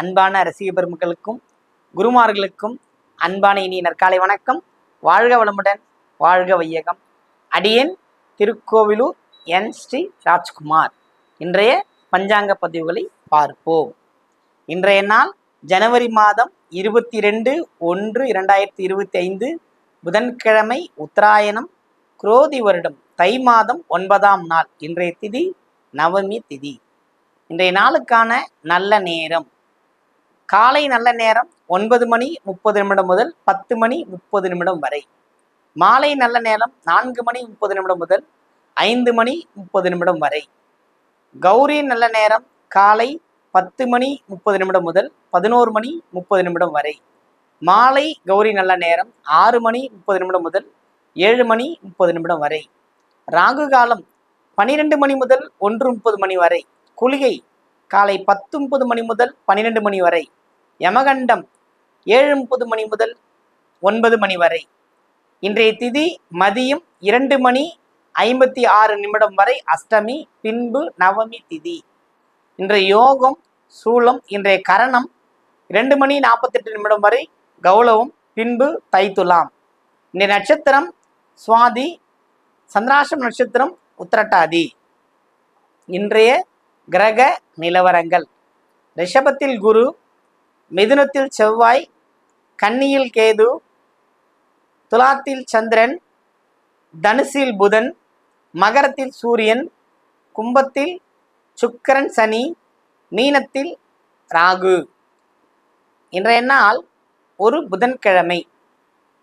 அன்பான ரசிக பெருமக்களுக்கும் குருமார்களுக்கும் அன்பான இனிய நற்காலை வணக்கம். வாழ்க வளமுடன் வாழ்க வையகம். அடியேன் திருக்கோவிலூர் என் ஸ்ரீ ராஜ்குமார். இன்றைய பஞ்சாங்க பதிவுகளை பார்ப்போம். இன்றைய நாள் ஜனவரி மாதம் இருபத்தி ரெண்டு ஒன்று இரண்டாயிரத்தி இருபத்தி ஐந்து புதன்கிழமை உத்தராயணம் குரோதி வருடம் தை மாதம் ஒன்பதாம் நாள் இன்றைய திதி நவமி திதி. இன்றைய நாளுக்கான நல்ல நேரம். காலை நல்ல நேரம் ஒன்பது மணி முப்பது நிமிடம் முதல் பத்து மணி முப்பது நிமிடம் வரை. மாலை நல்ல நேரம் நான்கு மணி முப்பது நிமிடம் முதல் ஐந்து மணி முப்பது நிமிடம் வரை. கௌரி நல்ல நேரம் காலை பத்து மணி முப்பது நிமிடம் முதல் பதினோரு மணி முப்பது நிமிடம் வரை. மாலை கௌரி நல்ல நேரம் ஆறு மணி முப்பது நிமிடம் முதல் ஏழு மணி முப்பது நிமிடம் வரை. ராகு காலம் பனிரெண்டு மணி முதல் ஒன்று முப்பது மணி வரை. குளிகை காலை பத்து முப்பது மணி முதல் பன்னிரெண்டு மணி வரை. யமகண்டம் ஏழு முப்பது மணி முதல் ஒன்பது மணி வரை. இன்றைய திதி மதியம் இரண்டு மணி ஐம்பத்தி ஆறு நிமிடம் வரை அஷ்டமி பின்பு நவமி திதி. இன்றைய யோகம் சூலம் இன்றைய கரணம் இரண்டு மணி நாற்பத்தெட்டு நிமிடம் வரை கௌளவம் பின்பு தைத்துலாம். இன்றைய நட்சத்திரம் சுவாதி சந்திராசம் நட்சத்திரம் உத்திரட்டாதி. இன்றைய கிரக நிலவரங்கள். ரிஷபத்தில் குரு மிதுனத்தில் செவ்வாய் கன்னியில் கேது துலாத்தில் சந்திரன் தனுசில் புதன் மகரத்தில் சூரியன் கும்பத்தில் சுக்கிரன் சனி மீனத்தில் ராகு. இன்றைய நாள் ஒரு புதன்கிழமை.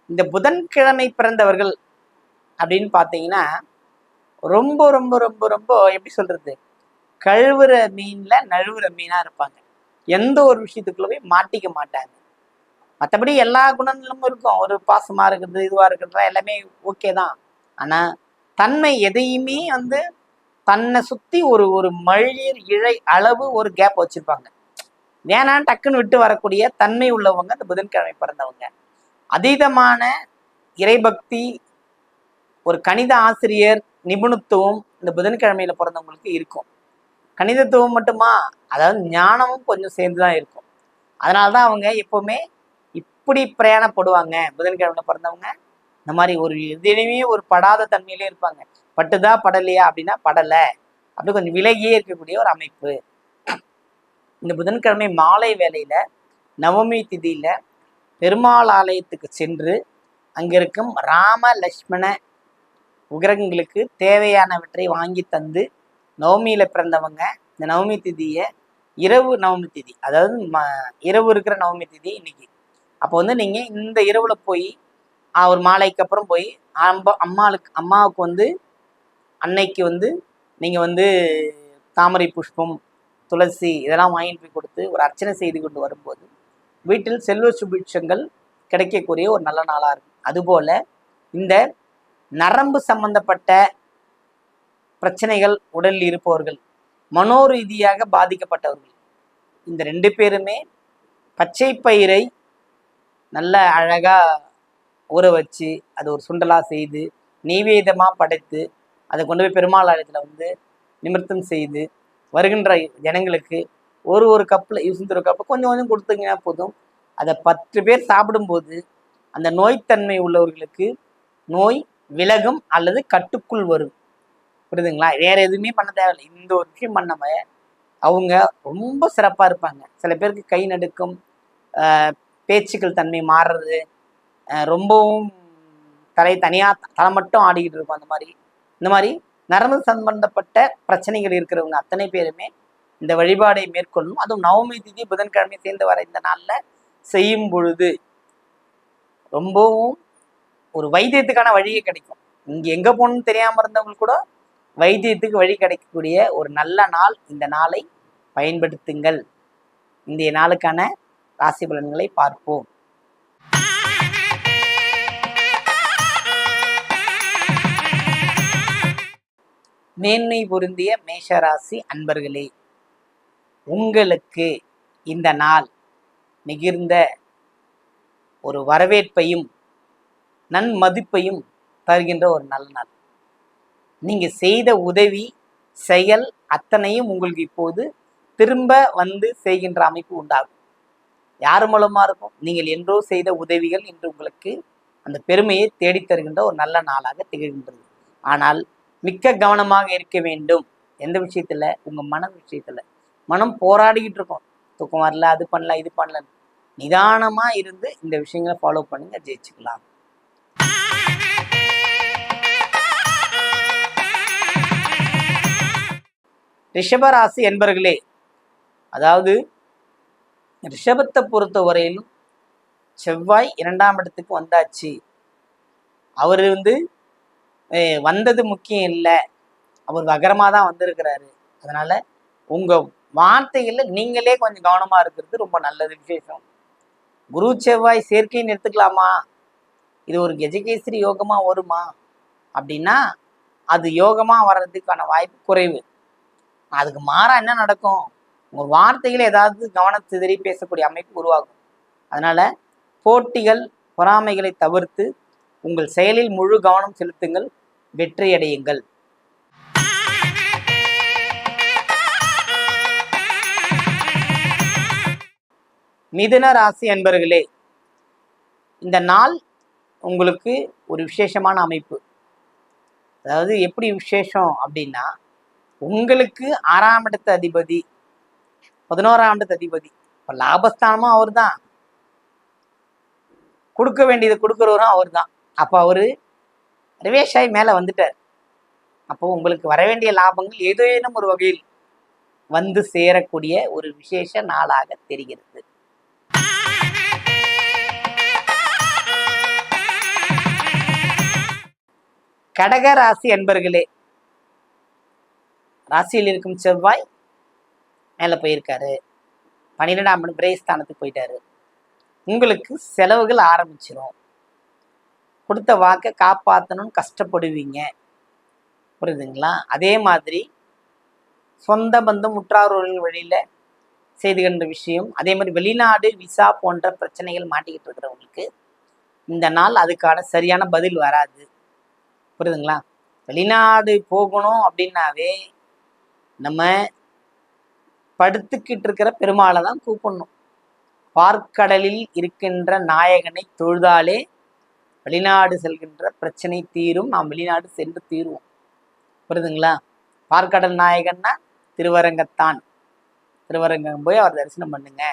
இந்த புதன்கிழமை பிறந்தவர்கள் அப்படின்னு பார்த்தீங்கன்னா ரொம்ப ரொம்ப ரொம்ப ரொம்ப எப்படி சொல்கிறது கழுவுற மீனில் நழுவுற மீனாக இருப்பாங்க. எந்த ஒரு விஷயத்துக்குள்ளவே மாட்டிக்க மாட்டாங்க. மற்றபடி எல்லா குணங்களும் இருக்கும். ஒரு பாசமா இருக்கிறது இதுவா இருக்கிறது எல்லாமே ஓகே தான். ஆனா தன்மை எதையுமே வந்து தன்னை சுத்தி ஒரு ஒரு மழையர் இழை அளவு ஒரு கேப் வச்சிருப்பாங்க. வேணாம் டக்குன்னு விட்டு வரக்கூடிய தன்மை உள்ளவங்க அந்த புதன்கிழமை பிறந்தவங்க. அதீதமான இறைபக்தி ஒரு கணித ஆசிரியர் நிபுணத்துவம் இந்த புதன்கிழமையில பிறந்தவங்களுக்கு இருக்கும். கணிதத்துவம் மட்டுமா? அதாவது ஞானமும் கொஞ்சம் சேர்ந்து தான் இருக்கும். அதனால தான் அவங்க எப்போவுமே இப்படி பிரயாணப்படுவாங்க. புதன்கிழமை பிறந்தவங்க இந்த மாதிரி ஒரு எதிலுமே ஒரு படாத தன்மையிலே இருப்பாங்க. பட்டுதா படலையா அப்படின்னா படலை. அப்படி கொஞ்சம் விலகியே இருக்கக்கூடிய ஒரு அமைப்பு. இந்த புதன்கிழமை மாலை வேலையில் நவமி திதியில பெருமாள் ஆலயத்துக்கு சென்று அங்கே இருக்கும் ராம லக்ஷ்மண உகிரகங்களுக்கு தேவையானவற்றை வாங்கி தந்து நவமியில் பிறந்தவங்க. இந்த நவமி திதியை இரவு நவமி திதி. அதாவது ம இரவு இருக்கிற நவமி திதி இன்னைக்கு. அப்போ வந்து நீங்கள் இந்த இரவில் போய் ஒரு மாலைக்கு அப்புறம் போய் அம்ப அம்மாளுக்கு அம்மாவுக்கு வந்து அன்னைக்கு வந்து நீங்கள் வந்து தாமரை புஷ்பம் துளசி இதெல்லாம் வாங்கிட்டு போய் கொடுத்து ஒரு அர்ச்சனை செய்து கொண்டு வரும்போது வீட்டில் செல்வ சுபிட்சங்கள் கிடைக்கக்கூடிய ஒரு நல்ல நாளாக இருக்கும். அதுபோல் இந்த நரம்பு சம்பந்தப்பட்ட பிரச்சனைகள் உடலில் இருப்பவர்கள் மனோரீதியாக பாதிக்கப்பட்டவர்கள். இந்த ரெண்டு பேருமே பச்சை பயிரை நல்ல அழகா ஊற வச்சு அது ஒரு சுண்டலா செய்து நெய்வேதமா படைத்து அதை கொண்டு போய் பெருமாள் ஆலயத்துல வந்து நிமிர்த்தம் செய்து வருகின்ற ஜனங்களுக்கு ஒரு ஒரு கப்பில் யூஸ் ஒரு கப்பு கொஞ்சம் கொஞ்சம் கொடுத்தீங்கன்னா போதும். அதை பத்து பேர் சாப்பிடும்போது அந்த நோய்த்தன்மை உள்ளவர்களுக்கு நோய் விலகும் அல்லது கட்டுக்குள் வரும். புரியுதுங்களா? வேற எதுவுமே பண்ண தேவையில்லை. இந்த ஒரு விஷயம் பண்ணவ அவங்க ரொம்ப சிறப்பாக இருப்பாங்க. சில பேருக்கு கை நடுக்கும் ஆஹ் பேச்சுக்கள் தன்மை மாறுறது ரொம்பவும் தலை தனியாக தலை மட்டும் ஆடிக்கிட்டு இருக்கும் அந்த மாதிரி. இந்த மாதிரி நரம்பு சம்பந்தப்பட்ட பிரச்சனைகள் இருக்கிறவங்க அத்தனை பேருமே இந்த வழிபாடை மேற்கொள்ளும் அதுவும் நவமி திதி புதன்கிழமை சேர்ந்து வர இந்த நாளில் செய்யும் பொழுது ரொம்பவும் ஒரு வைத்தியத்துக்கான வழியே கிடைக்கும். இங்கே எங்கே போகணும்னு தெரியாமல் இருந்தவங்களுக்கு கூட வைத்தியத்துக்கு வழி கிடைக்கக்கூடிய ஒரு நல்ல நாள் இந்த நாளை பயன்படுத்துங்கள். இந்திய நாளுக்கான ராசி பலன்களை பார்ப்போம். மேன்மை பொருந்திய மேஷராசி அன்பர்களே உங்களுக்கு இந்த நாள் மிகுந்த ஒரு வரவேற்பையும் நன்மதிப்பையும் தருகின்ற ஒரு நல்ல நாள். நீங்க செய்த உதவி செயல் அத்தனையும் உங்களுக்கு இப்போது திரும்ப வந்து செய்கின்ற அமைப்பு உண்டாகும். யார் மூலமா இருக்கும்? நீங்கள் என்றோ செய்த உதவிகள் இன்று உங்களுக்கு அந்த பெருமையை தேடித்தருகின்ற ஒரு நல்ல நாளாக திகழ்கின்றது. ஆனால் மிக்க கவனமாக இருக்க வேண்டும். எந்த விஷயத்துல? உங்க மன விஷயத்துல. மனம் போராடிக்கிட்டு இருக்கும். தூக்கம் வரல அது பண்ணல இது பண்ணல நிதானமா இருந்து இந்த விஷயங்களை ஃபாலோ பண்ணுங்க ஜெயிச்சுக்கலாம். ரிஷபராசி என்பர்களே அதாவது ரிஷபத்தை பொறுத்த வரையிலும் செவ்வாய் இரண்டாம் இடத்துக்கு வந்தாச்சு. அவர் வந்து வந்தது முக்கியம் இல்லை. அவர் வகரமாக தான் வந்திருக்கிறாரு. அதனால் உங்கள் வார்த்தைகளில் நீங்களே கொஞ்சம் கவனமாக இருக்கிறது ரொம்ப நல்லது விசேஷம். குரு செவ்வாய் சேர்க்கைன்னு எடுத்துக்கலாமா? இது ஒரு கெஜகேசரி யோகமாக வருமா? அப்படின்னா அது யோகமாக வர்றதுக்கான வாய்ப்பு குறைவு. அதுக்கு மாறா என்ன நடக்கும்? உங்க வார்த்தையில் ஏதாவது கவனத்திதறி சிதறி பேசக்கூடிய அமைப்பு உருவாகும். அதனால போட்டிகள் பொறாமைகளை தவிர்த்து உங்கள் செயலில் முழு கவனம் செலுத்துங்கள் வெற்றியடையுங்கள். மிதுன ராசி அன்பர்களே இந்த நாள் உங்களுக்கு ஒரு விசேஷமான அமைப்பு. அதாவது எப்படி விசேஷம் அப்படின்னா உங்களுக்கு ஆறாம் இடத்து அதிபதி பதினோராம் இடத்து அதிபதி. இப்போ லாபஸ்தானமும் அவர் தான் கொடுக்க வேண்டியது கொடுக்குறவரும் அவர் தான் அப்போ அவரு ரிவேஷாய் மேலே வந்துட்டார். அப்போ உங்களுக்கு வர வேண்டிய லாபங்கள் ஏதேனும் ஒரு வகையில் வந்து சேரக்கூடிய ஒரு விசேஷ நாளாக தெரிகிறது. கடக ராசி அன்பர்களே ராசியில் இருக்கும் செவ்வாய் மேலே போயிருக்காரு. பன்னிரெண்டாம் மணி பிரேஸ்தானத்துக்கு போயிட்டாரு. உங்களுக்கு செலவுகள் ஆரம்பிச்சிடும் கொடுத்த வாக்கை காப்பாற்றணும்னு கஷ்டப்படுவீங்க. புரியுதுங்களா? அதே மாதிரி சொந்த பந்தம் முற்றாரோர்கள் வழியில் செய்துகின்ற விஷயம். அதே மாதிரி வெளிநாடு விசா போன்ற பிரச்சனைகள் மாட்டிக்கிட்டு இருக்கிறவங்களுக்கு இந்த நாள் அதுக்கான சரியான பதில் வராது. புரியுதுங்களா? வெளிநாடு போகணும் அப்படின்னாவே நம்ம படுத்துக்கிட்டு இருக்கிற பெருமாளை தான் கூப்பிடணும். பார்க்கடலில் இருக்கின்ற நாயகனை தொழுதாலே வெளிநாடு செல்கின்ற பிரச்சனை தீரும். நாம் வெளிநாடு சென்று தீருவோம். புரியுதுங்களா? பார்க்கடல் நாயகன்னா திருவரங்கத்தான். திருவரங்கம் போய் அவர் தரிசனம் பண்ணுங்க.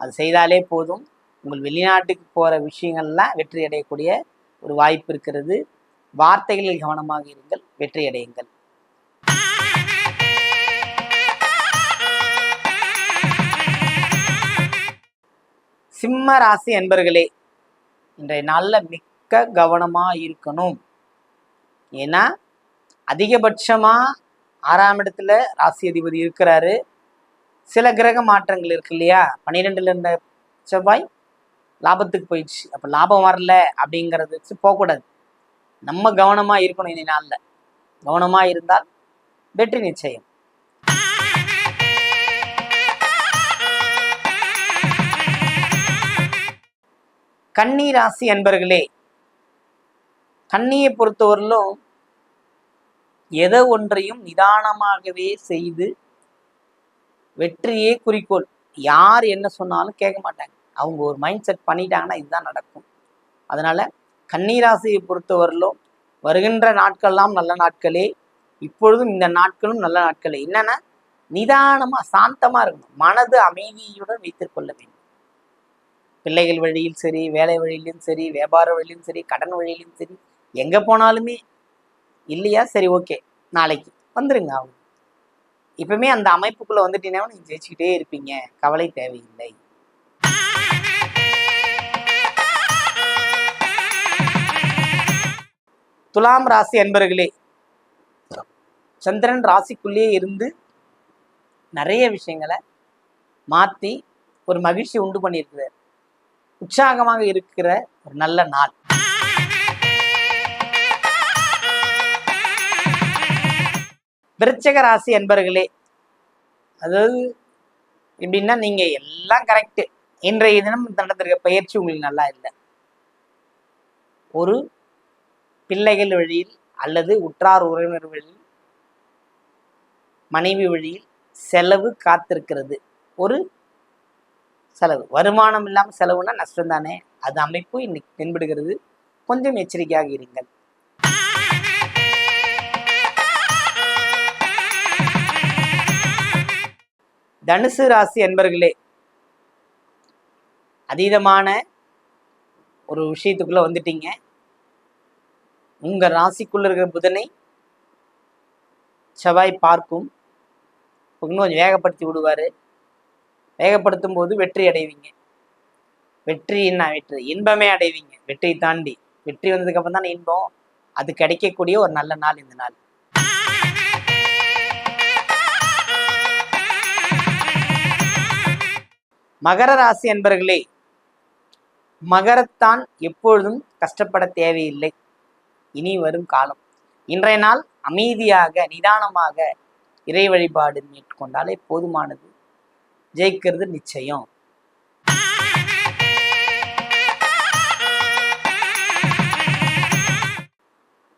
அது செய்தாலே போதும். உங்கள் வெளிநாட்டுக்கு போகிற விஷயங்கள்லாம் வெற்றி அடையக்கூடிய ஒரு வாய்ப்பு இருக்கிறது. வார்த்தைகளில் கவனமாக இருங்கள் வெற்றி அடையுங்கள். சிம்ம ராசி என்பர்களே இன்றைய நாளில் மிக்க கவனமாக இருக்கணும். ஏன்னா அதிகபட்சமாக ஆறாம் இடத்துல ராசி அதிபதி இருக்கிறாரு. சில கிரக மாற்றங்கள் இருக்கு இல்லையா? பன்னிரெண்டுல இருந்த செவ்வாய் லாபத்துக்கு போயிடுச்சு. அப்போ லாபம் வரல அப்படிங்கறது வச்சு போகக்கூடாது. நம்ம கவனமாக இருக்கணும் இந்த நாளில். கவனமாக இருந்தால் வெற்றி நிச்சயம். கன்னி ராசி அன்பர்களே கண்ணியை பொறுத்தவரையிலும் எதை ஒன்றையும் நிதானமாகவே செய்து வெற்றியே குறிக்கோள். யார் என்ன சொன்னாலும் கேட்க மாட்டாங்க. அவங்க ஒரு மைண்ட் செட் பண்ணிட்டாங்கன்னா இதுதான் நடக்கும். அதனால கன்னிராசியை பொறுத்தவரையிலும் வருகின்ற நாட்கள்லாம் நல்ல நாட்களே இப்பொழுதும் இந்த நாட்களும் நல்ல நாட்களே. என்னன்னா நிதானமா சாந்தமா இருக்கணும். மனது அமைதியுடன் வைத்துக் கொள்ள வேண்டும். பிள்ளைகள் வழியில் சரி வேலை வழியிலும் சரி வியாபார வழியிலும் சரி கடன் வழியிலும் சரி எங்கே போனாலுமே இல்லையா? சரி ஓகே. நாளைக்கு வந்துருங்க அவங்க. இப்பவுமே அந்த அமைப்புக்குள்ள வந்துட்டீங்கன்னா நீங்க ஜெயிச்சுக்கிட்டே இருப்பீங்க. கவலை தேவையில்லை. துலாம் ராசி அன்பர்களே சந்திரன் ராசிக்குள்ளேயே இருந்து நிறைய விஷயங்களை மாற்றி ஒரு மகிழ்ச்சி உண்டு பண்ணியிருக்கிறார். உற்சாகமாக இருக்கிற ஒரு நல்ல நாள். விருச்சக ராசி என்பர்களே அதாவது எப்படின்னா நீங்க எல்லாம் கரெக்டு இன்றைய தினம் நடந்திருக்க பயிற்சி உங்களுக்கு நல்லா இல்லை. ஒரு பிள்ளைகள் வழியில் அல்லது உற்றார் உறவினர் வழியில் மனைவி வழியில் செலவு காத்திருக்கிறது. ஒரு செலவு. வருமானம் இல்லாமல் செலவுனா நஷ்டம் தானே அது அமைப்பு இன்னைக்கு தென்படுகிறது. கொஞ்சம் எச்சரிக்கையாக இருங்கள். தனுசு ராசி என்பர்களே அதீதமான ஒரு விஷயத்துக்குள்ள வந்துட்டீங்க. உங்க ராசிக்குள்ள இருக்கிற புதனை செவ்வாய் பார்க்கும். இன்னும் கொஞ்சம் வேகப்படுத்தி விடுவாரு. வேகப்படுத்தும் போது வெற்றி அடைவீங்க. வெற்றி என்ன வெற்றி இன்பமே அடைவீங்க. வெற்றியை தாண்டி வெற்றி வந்ததுக்கு அப்புறம் தானே இன்பம். அது கிடைக்கக்கூடிய ஒரு நல்ல நாள் இந்த நாள். மகர ராசி என்பர்களே மகரத்தான் எப்பொழுதும் கஷ்டப்பட தேவையில்லை. இனி வரும் காலம். இன்றைய நாள் அமைதியாக நிதானமாக இறை வழிபாடு மேற்கொண்டாலே போதுமானது. ஜெயிக்கிறது நிச்சயம்.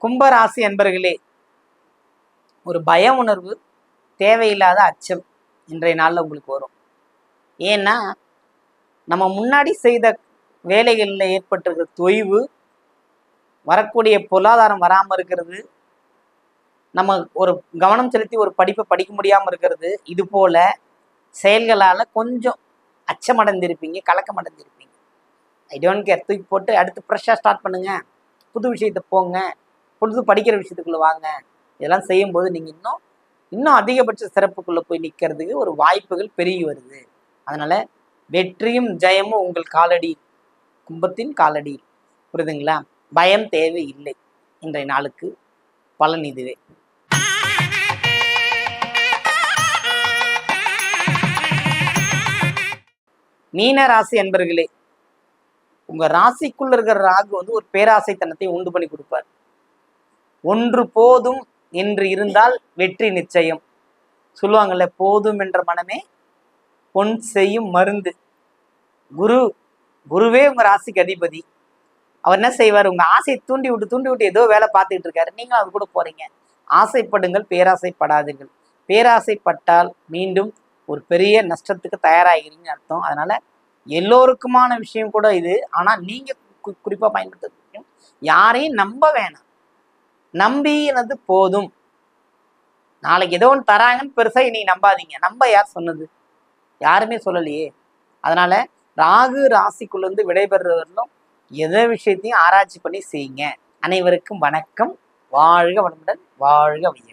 கும்பராசி என்பர்களே ஒரு பய உணர்வு தேவையில்லாத அச்சம் இன்றைய நாளில் உங்களுக்கு வரும். ஏன்னா நம்ம முன்னாடி செய்த வேலைகளில் ஏற்பட்டிருக்கிற தொய்வு வரக்கூடிய பொருளாதாரம் வராமல் இருக்கிறது நம்ம ஒரு கவனம் செலுத்தி ஒரு படிப்பை படிக்க முடியாமல் இருக்கிறது இது போல செயல்களால் கொஞ்சம் அச்சமடைந்திருப்பீங்க கலக்கமடைந்திருப்பீங்க. ஐ டோன்ட் கேர் தூக்கி போட்டு அடுத்து ஃப்ரெஷ்ஷாக ஸ்டார்ட் பண்ணுங்க. புது விஷயத்தை போங்க. பொழுது படிக்கிற விஷயத்துக்குள்ளே வாங்க. இதெல்லாம் செய்யும்போது நீங்கள் இன்னும் இன்னும் அதிகபட்ச சிறப்புக்குள்ளே போய் நிற்கிறதுக்கு ஒரு வாய்ப்புகள் பெருகி வருது. அதனால் வெற்றியும் ஜெயமும் உங்கள் காலடி கும்பத்தின் காலடி. புரியுதுங்களா? பயம் தேவை இல்லை. இன்றைய நாளுக்கு பலன் இதுவே. மீன ராசி அன்பர்களே உங்க ராசிக்குள்ள இருக்கிற ராகு வந்து ஒரு பேராசைத்தனத்தை உண்டு பண்ணி கொடுப்பார். ஒன்று போதும் என்று இருந்தால் வெற்றி நிச்சயம். சொல்லுவாங்கல்ல போதும் என்ற மனமே பொன் செய்யும் மருந்து. குரு குருவே உங்க ராசிக்கு அதிபதி. அவர் என்ன செய்வார்? உங்க ஆசையை தூண்டி விட்டு தூண்டி விட்டு ஏதோ வேலை பார்த்துக்கிட்டு இருக்காரு. நீங்களும் அது கூட போறீங்க. ஆசைப்படுங்கள் பேராசைப்படாதீர்கள். பேராசைப்பட்டால் மீண்டும் ஒரு பெரிய நஷ்டத்துக்கு தயாராகிறீங்கன்னு அர்த்தம். அதனால எல்லோருக்குமான விஷயம் கூட இது. ஆனால் நீங்க குறிப்பாக பயன்படுத்த யாரையும் நம்ப வேணாம். நம்பினது போதும். நாளைக்கு ஏதோ ஒன்று தராங்கன்னு பெருசா நீ நம்பாதீங்க. நம்ப யார் சொன்னது? யாருமே சொல்லலையே. அதனால ராகு ராசிக்குள்ளேருந்து இருந்து விடைபெறுறவர்களும் எதை விஷயத்தையும் ஆராய்ச்சி பண்ணி செய்யுங்க. அனைவருக்கும் வணக்கம். வாழ்க வளமுடன் வாழ்க வையம்